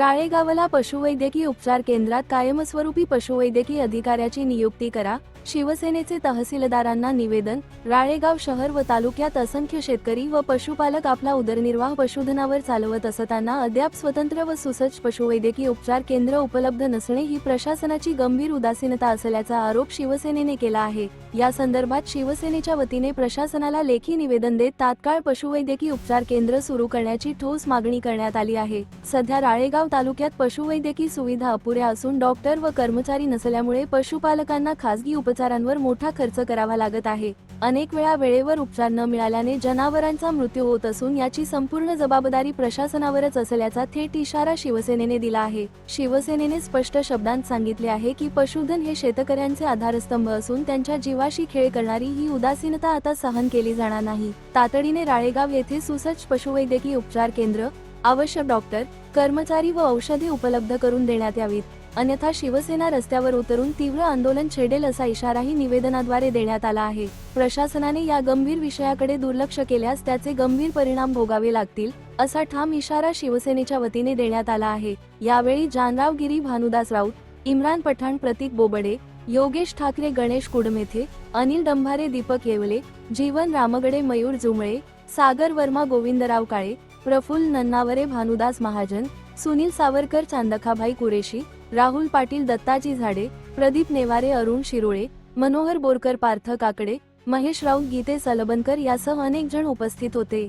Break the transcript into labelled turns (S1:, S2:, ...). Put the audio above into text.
S1: राळेगावला पशुवैद्यकीय उपचार केंद्रात कायमस्वरूपी पशुवैद्यकीय अधिकाऱ्याची नियुक्ती करा. शिवसेनेचे तहसीलदारांना निवेदन राळेगाव शहर व तालुक्यात असंख्य शेतकरी व पशुपालक आपला उदरनिर्वाह पशुधनावर चालवत असताना अद्याप स्वतंत्र व सुसज्ज पशुवैद्यकीय उपचार केंद्र उपलब्ध नसणे ही प्रशासनाची गंभीर उदासीनता असल्याचा आरोप शिवसेनेने केला आहे. या संदर्भात शिवसेनेच्या वतीने प्रशासनाला लेखी निवेदन देत तात्काळ पशुवैद्यकीय उपचार केंद्र सुरू करण्याची ठोस मागणी करण्यात आली आहे. सध्या राळेगाव तालुक्यात पशुवैद्यकीय सुविधा अपुऱ्या असून डॉक्टर व कर्मचारी नसल्यामुळे पशुपालकांना खासगी उपचारांवर मोठा खर्च करावा लागत आहे. अनेक वेळा वेळेवर उपचार न मिळाल्याने जनावरांचा मृत्यू होत असून याची संपूर्ण जबाबदारी प्रशासनावरच असल्याचा थेट इशारा शिवसेनेने दिला आहे. शिवसेनेने स्पष्ट शब्दांत सांगितले आहे की पशुधन हे शेतकऱ्यांचे आधारस्तंभ असून त्यांच्या जीवाशी खेळ करणारी ही उदासीनता आता सहन केली जाणार नाही. तातडीने राळेगाव येथे सुसज्ज पशुवैद्यकीय उपचार केंद्र आवश्यक डॉक्टर कर्मचारी व औषधे उपलब्ध करून देण्यात यावीत. अन्यथा शिवसेना रस्त्यावर उतरून तीव्र आंदोलन छेडेल असा इशाराही निवेदनाद्वारे देण्यात आला आहे. प्रशासनाने या गंभीर विषयाकडे दुर्लक्ष केल्यास त्याचे गंभीर परिणाम भोगावे लागतील असा ठाम इशारा शिवसेनेच्या वतीने देण्यात आला आहे. यावेळी जानराव गिरी भानुदास राऊत इम्रान पठाण प्रतीक बोबडे योगेश ठाकरे गणेश कुडमेथे अनिल डंभारे दीपक येवले जीवन रामगडे मयूर जुमळे सागर वर्मा गोविंदराव काळे प्रफुल्ल नन्नावरे भानुदास महाजन सुनील सावरकर चांदखाभाई कुरेशी राहुल पाटील दत्ताजी झाडे प्रदीप नेवारे अरुण शिरोळे मनोहर बोरकर पार्थ काकडे महेश राऊत गीते सलबनकर यासह अनेक जण उपस्थित होते.